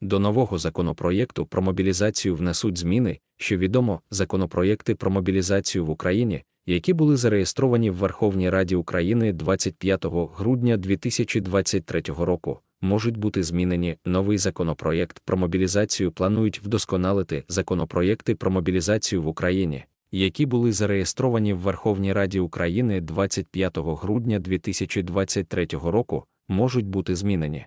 До нового законопроєкту про мобілізацію внесуть зміни, що відомо, законопроєкти про мобілізацію в Україні, які були зареєстровані в Верховній Раді України 25 грудня 2023 року, можуть бути змінені. Новий законопроєкт про мобілізацію планують вдосконалити законопроєкти про мобілізацію в Україні, які були зареєстровані в Верховній Раді України 25 грудня 2023 року, можуть бути змінені.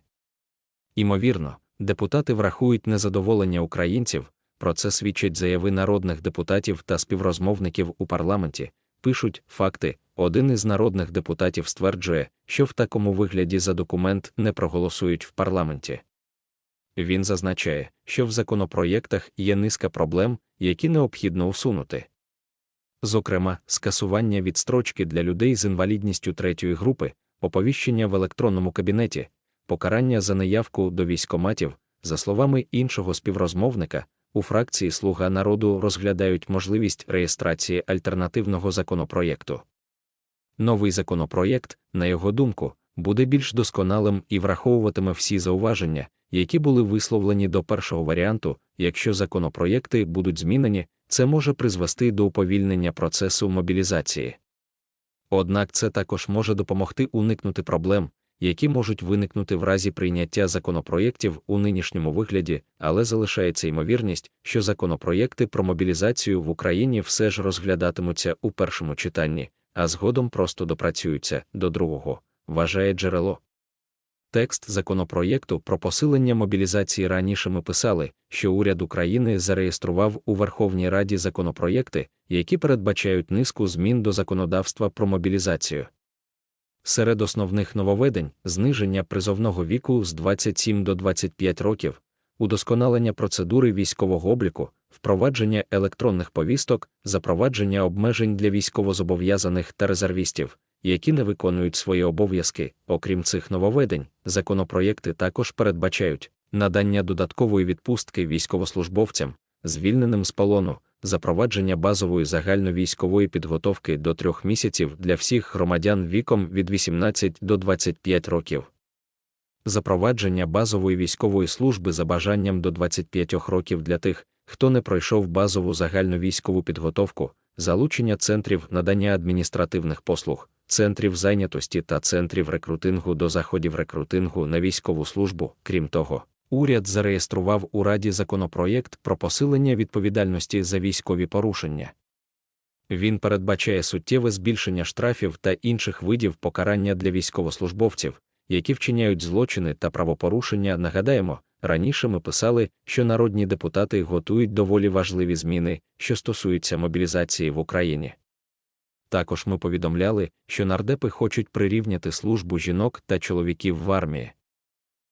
Імовірно, депутати врахують незадоволення українців, про це свідчать заяви народних депутатів та співрозмовників у парламенті, пишуть факти. Один із народних депутатів стверджує, що в такому вигляді за документ не проголосують в парламенті. Він зазначає, що в законопроєктах є низка проблем, які необхідно усунути. Зокрема, скасування відстрочки для людей з інвалідністю третьої групи, оповіщення в електронному кабінеті, покарання за неявку до військоматів, за словами іншого співрозмовника, у фракції Слуга народу розглядають можливість реєстрації альтернативного законопроєкту. Новий законопроєкт, на його думку, буде більш досконалим і враховуватиме всі зауваження, які були висловлені до першого варіанту, якщо законопроєкти будуть змінені, це може призвести до уповільнення процесу мобілізації. Однак це також може допомогти уникнути проблем, які можуть виникнути в разі прийняття законопроєктів у нинішньому вигляді, але залишається ймовірність, що законопроєкти про мобілізацію в Україні все ж розглядатимуться у першому читанні, а згодом просто допрацюються до другого, вважає джерело. Текст законопроєкту про посилення мобілізації раніше ми писали, що уряд України зареєстрував у Верховній Раді законопроєкти, які передбачають низку змін до законодавства про мобілізацію. Серед основних нововведень зниження призовного віку з 27 до 25 років, удосконалення процедури військового обліку, впровадження електронних повісток, запровадження обмежень для військовозобов'язаних та резервістів, які не виконують свої обов'язки. Окрім цих нововведень, законопроєкти також передбачають надання додаткової відпустки військовослужбовцям, звільненим з полону, запровадження базової загальновійськової підготовки до трьох місяців для всіх громадян віком від 18 до 25 років. Запровадження базової військової служби за бажанням до 25 років для тих, хто не пройшов базову загальновійськову підготовку, залучення центрів надання адміністративних послуг, центрів зайнятості та центрів рекрутингу до заходів рекрутингу на військову службу. Крім того, уряд зареєстрував у Раді законопроєкт про посилення відповідальності за військові порушення. Він передбачає суттєве збільшення штрафів та інших видів покарання для військовослужбовців, які вчиняють злочини та правопорушення. Нагадаємо, раніше ми писали, що народні депутати готують доволі важливі зміни, що стосуються мобілізації в Україні. Також ми повідомляли, що нардепи хочуть прирівняти службу жінок та чоловіків в армії.